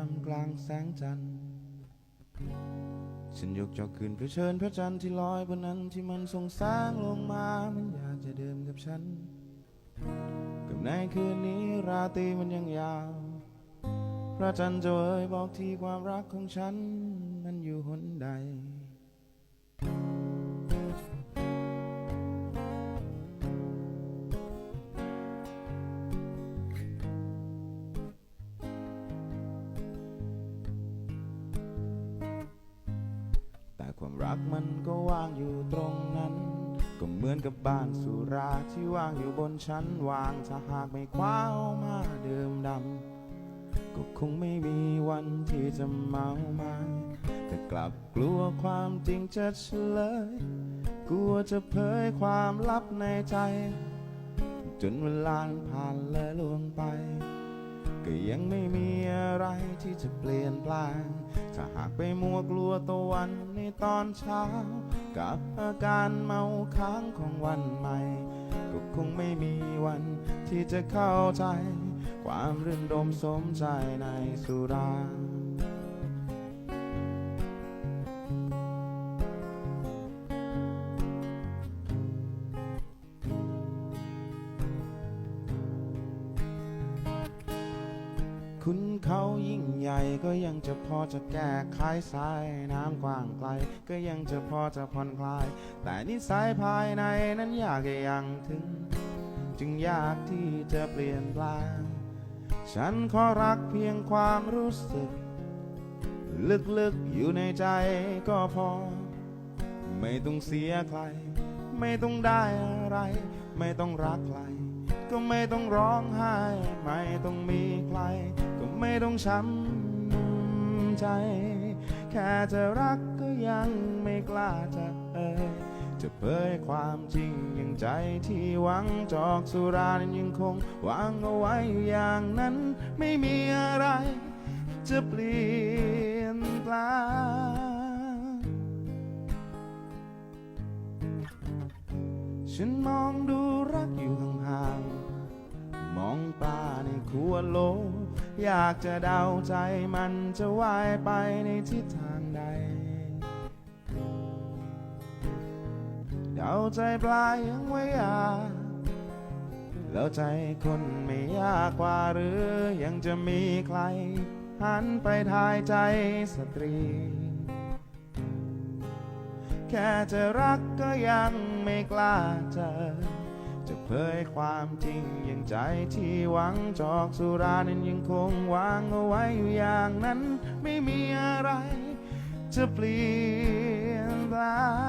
ามกลางแสงจันทร์ ฉันยกจอขึ้นเพื่อเชิญพระจันทร์ที่ลอยบนนั้นที่มันส่องแสงลงมา มันอยากจะเดิมกับฉัน กับในคืนนี้ราตรีมันยังยาว พระจันทร์จะเอ่ยบอกที่ความรักของฉัน มันอยู่หนใด กมันก็วางอยู่ตรงนั้น ก็เหมือนกับบ้านสุราที่วางอยู่บนชั้นวางถ้าหากไม่คว้าเอามาดื่มดำก็คงไม่มีวันที่จะเมาไมาแต่กลับกลัวความจริงจะเฉลย กลัวจะเผยความลับในใจ จนเวลาผ่านเลยล่วงไป ก็ยังไม่มีอะไรที่จะเปลี่ยนแปลง ถ้าหากไปมัวกลัวตะวันในตอนเช้า กับอาการเมาค้างของวันใหม่ ก็คงไม่มีวันที่จะเข้าใจ ความรื่นรมสมใจในสุรา คุณเขายิ่งใหญ่ก็ยังจะพอจะแก้ไขสายน้ำกว้างไกล ก็ยังจะพอจะผ่อนคลาย แต่นิสัยภายในนั้นยากยังถึง จึงยากที่จะเปลี่ยนแปลงฉันขอรักเพียงความรู้สึก ลึกๆอยู่ในใจก็พอ ไม่ต้องเสียใคร ไม่ต้องได้อะไร ไม่ต้องรักใคร ก็ไม่ต้องร้องไห้ ไม่ต้องมีใคร ก็ไม่ต้องช้ำใจ แค่จะรักก็ยังไม่กล้าจะเอ่ยจะเผยความจริงอย่างใจที่หวังจอกสุรานั้นยังคงวางเอาไว้อยู่อย่างนั้น ไม่มีอะไร จะเปลี่ยนแปลงฉันมองดู อยากจะเดาใจมันจะว่ายไปในทิศทางใด เดาใจปลายยังไว้ยากแล้วใจคนไม่ยากกว่าหรือยังจะมีใคร หันไปทายใจสตรี แค่จะรักก็ยังไม่กล้าเจอ จะเผยความจริงอย่างใจที่หวังจอกสุรานั้นยังคงวางเอาไว้อยู่อย่างนั้น ไม่มีอะไรจะเปลี่ยนแปล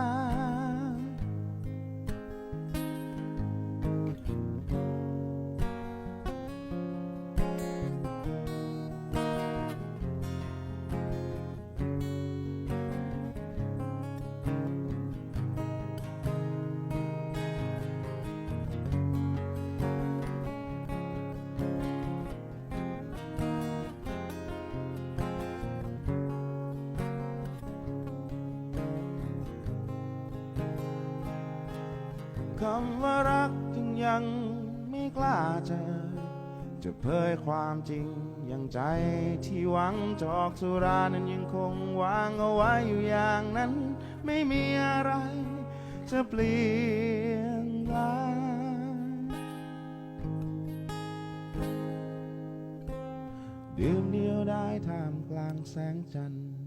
ง คำว่ารักจึงยังไม่กล้าเจอ จะเผยความจริงอย่างใจที่หวังจอกสุรานั้นยังคงวางเอาไว้อยู่อย่างนั้น ไม่มีอะไร จะเปลี่ยนแปลงดื่มเดียวได้ท่ามกลางแสงจันทร์